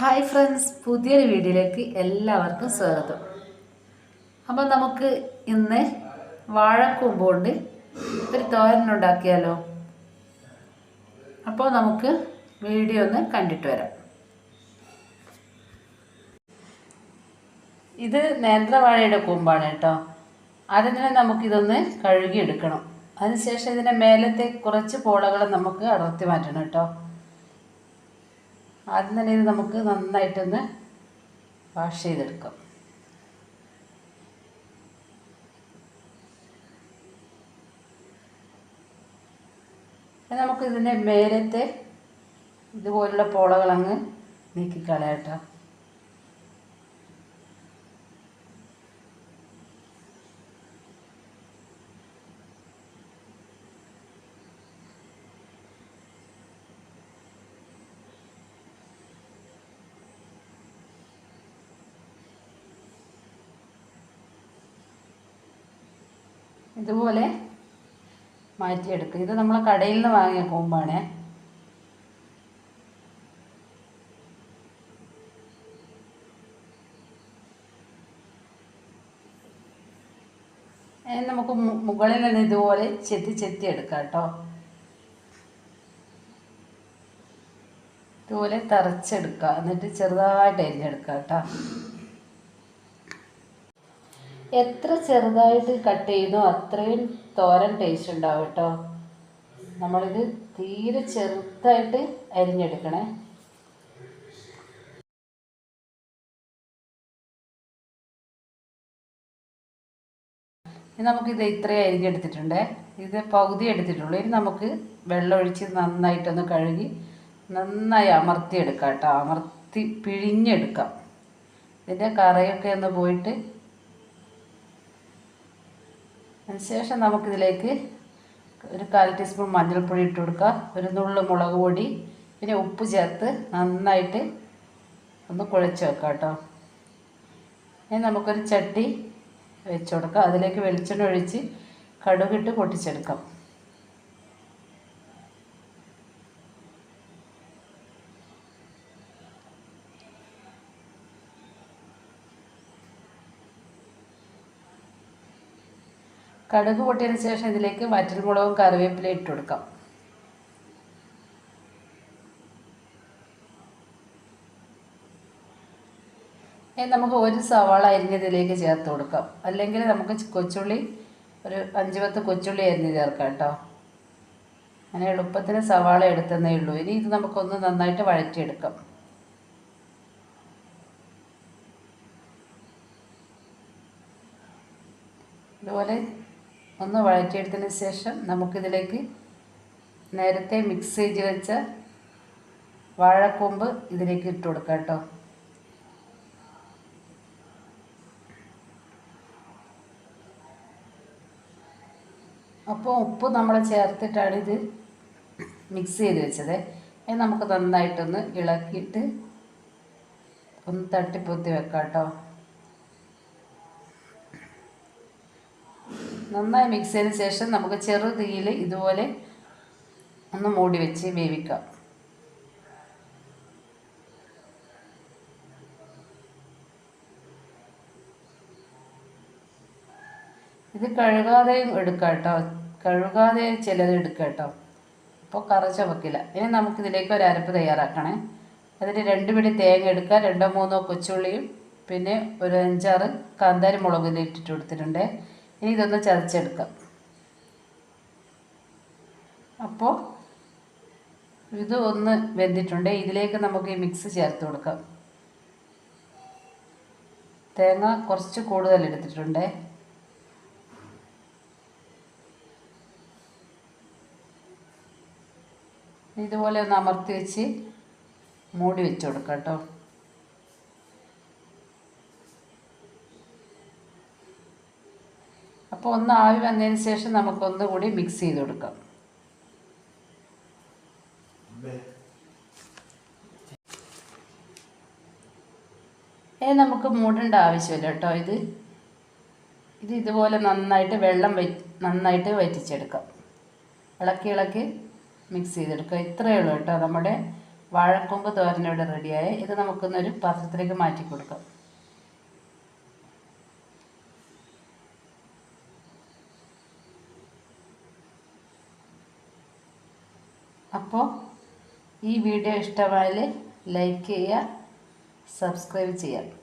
Hi friends പുതിയൊരു വീഡിയോയിലേക്ക് എല്ലാവർക്കും സ്വാഗതം. അപ്പം നമുക്ക് ഇന്ന് വാഴക്കൂമ്പ് കൊണ്ട് ഒരു തോരൻ ഉണ്ടാക്കിയാലോ? അപ്പോൾ നമുക്ക് വീഡിയോ ഒന്ന് കണ്ടിട്ട് വരാം. ഇത് നേന്ത്രവാഴയുടെ കൂമ്പാണ് കേട്ടോ. ആദ്യം തന്നെ നമുക്കിതൊന്ന് കഴുകിയെടുക്കണം. അതിനുശേഷം ഇതിന്റെ മേലത്തെ കുറച്ച് പോളകൾ നമുക്ക് അടർത്തി മാറ്റണം കേട്ടോ. ആദ്യം തന്നെ ഇത് നമുക്ക് നന്നായിട്ടൊന്ന് വാഷ് ചെയ്തെടുക്കാം. നമുക്കിതിന്റെ മേലത്തെ ഇതുപോലുള്ള പോളകളങ്ങ് നീക്കിക്കളയാട്ടോ ഇതുപോലെ മാറ്റിയെടുക്കും ഇത് നമ്മൾ കടയിൽ നിന്ന് വാങ്ങിയ കോമ്പാണ്. നമുക്ക് മുകളിൽ നിന്ന് ഇതുപോലെ ചെത്തി ചെത്തി എടുക്കാം കേട്ടോ. ഇതുപോലെ തറച്ചെടുക്കുക എന്നിട്ട് ചെറുതായിട്ട് അരിഞ്ഞെടുക്കുക കേട്ടോ. എത്ര ചെറുതായിട്ട് കട്ട് ചെയ്യുന്നോ അത്രയും തോരൻ ടേസ്റ്റ് ഉണ്ടാവും കേട്ടോ നമ്മളിത് തീരെ ചെറുതായിട്ട് അരിഞ്ഞെടുക്കണേ. നമുക്കിത് ഇത്രയും അരിഞ്ഞെടുത്തിട്ടുണ്ട്. ഇത് പകുതി എടുത്തിട്ടുള്ളൂ. ഇനി നമുക്ക് വെള്ളമൊഴിച്ച് നന്നായിട്ടൊന്ന് കഴുകി നന്നായി അമർത്തിയെടുക്കാം കേട്ടോ അമർത്തി പിഴിഞ്ഞെടുക്കാം. ഇതിന്റെ കറയൊക്കെ ഒന്ന് പോയിട്ട് അതിനുശേഷം നമുക്കിതിലേക്ക് ഒരു കാൽ ടീസ്പൂൺ മഞ്ഞൾപ്പൊടി ഇട്ട് കൊടുക്കുക. ഒരു നുള്ളു മുളക് പൊടി പിന്നെ ഉപ്പ് ചേർത്ത് നന്നായിട്ട് ഒന്ന് കുഴച്ച് വെക്കാം കേട്ടോ. ഇനി നമുക്കൊരു ചട്ടി വെച്ച് കൊടുക്കാം. അതിലേക്ക് വെളിച്ചെണ്ണ ഒഴിച്ച് കടുകിട്ട് പൊട്ടിച്ചെടുക്കാം. കടുക് പൊട്ടിയതിന് ശേഷം ഇതിലേക്ക് വറ്റൽമുളകും കറിവേപ്പിലയും ഇട്ട് കൊടുക്കാം. ഇനി നമുക്ക് ഒരു സവാള അരിഞ്ഞതിലേക്ക് ചേർത്ത് കൊടുക്കാം. അല്ലെങ്കിൽ നമുക്ക് കൊച്ചുള്ളി ഒരു അഞ്ച് പത്ത് കൊച്ചുള്ളി അരിഞ്ഞ് ചേർക്കാം കേട്ടോ. അങ്ങനെ എളുപ്പത്തിന് സവാള എടുത്തതേ ഉള്ളൂ. ഇനി ഇത് നമുക്കൊന്ന് നന്നായിട്ട് വഴറ്റിയെടുക്കാം. ഇതുപോലെ ഒന്ന് വഴറ്റിയെടുത്തതിന് ശേഷം നമുക്കിതിലേക്ക് നേരത്തെ മിക്സ് ചെയ്ത് വെച്ച വാഴക്കൊമ്പ് ഇതിലേക്ക് ഇട്ട് കൊടുക്കാം കേട്ടോ. അപ്പോൾ ഉപ്പ് നമ്മൾ ചേർത്തിട്ടാണ് ഇത് മിക്സ് ചെയ്ത് വെച്ചത്. അത് നമുക്ക് നന്നായിട്ടൊന്ന് ഇളക്കിയിട്ട് ഒന്ന് തട്ടിപ്പൊത്തി വെക്കാം കേട്ടോ. നന്നായി മിക്സ് ചെയ്തതിന് ശേഷം നമുക്ക് ചെറു തീയിൽ ഇതുപോലെ ഒന്ന് മൂടി വെച്ച് വേവിക്കാം. ഇത് കഴുകാതെയും എടുക്കാം കേട്ടോ കഴുകാതെ ചിലത് എടുക്കാം കേട്ടോ അപ്പോൾ കറ ചവക്കില്ല. ഇനി നമുക്കിതിലേക്ക് ഒരു അരപ്പ് തയ്യാറാക്കണേ. അതിന് രണ്ട് പിടി തേങ്ങ എടുക്കുക രണ്ടോ മൂന്നോ കൊച്ചുള്ളിയും പിന്നെ ഒരു അഞ്ചാറ് കാന്താരി മുളക് ഇട്ടിട്ട് കൊടുത്തിട്ടുണ്ട്. ഇനി ഇതൊന്ന് ചതച്ചെടുക്കാം. അപ്പോൾ ഇത് ഒന്ന് വെന്തിട്ടുണ്ട്. ഇതിലേക്ക് നമുക്ക് ഈ മിക്സ് ചേർത്ത് കൊടുക്കാം. തേങ്ങ കുറച്ച് കൂടുതൽ എടുത്തിട്ടുണ്ട്. ഇതുപോലെ ഒന്ന് അമർത്തി വെച്ച് മൂടി വെച്ച് കൊടുക്കാം കേട്ടോ. അപ്പോൾ ഒന്ന് ആവി വന്നതിന് ശേഷം നമുക്കൊന്ന് കൂടി മിക്സ് ചെയ്ത് കൊടുക്കാം. ഏ നമുക്ക് മൂടേണ്ട ആവശ്യമില്ല കേട്ടോ ഇത്. ഇത് ഇതുപോലെ നന്നായിട്ട് വെള്ളം വെ നന്നായിട്ട് വറ്റിച്ചെടുക്കാം. ഇളക്കി ഇളക്കി മിക്സ് ചെയ്തെടുക്കുക. ഇത്രയേ ഉള്ളൂ കേട്ടോ നമ്മുടെ വാഴക്കൊമ്പ് തോരൻ ഇവിടെ റെഡിയായി ഇത് നമുക്കൊന്നൊരു പാത്രത്തിലേക്ക് മാറ്റി കൊടുക്കാം അപ്പോൾ ഈ വീഡിയോ ഇഷ്ടമായാൽ ലൈക്ക് ചെയ്യുക സബ്സ്ക്രൈബ് ചെയ്യുക.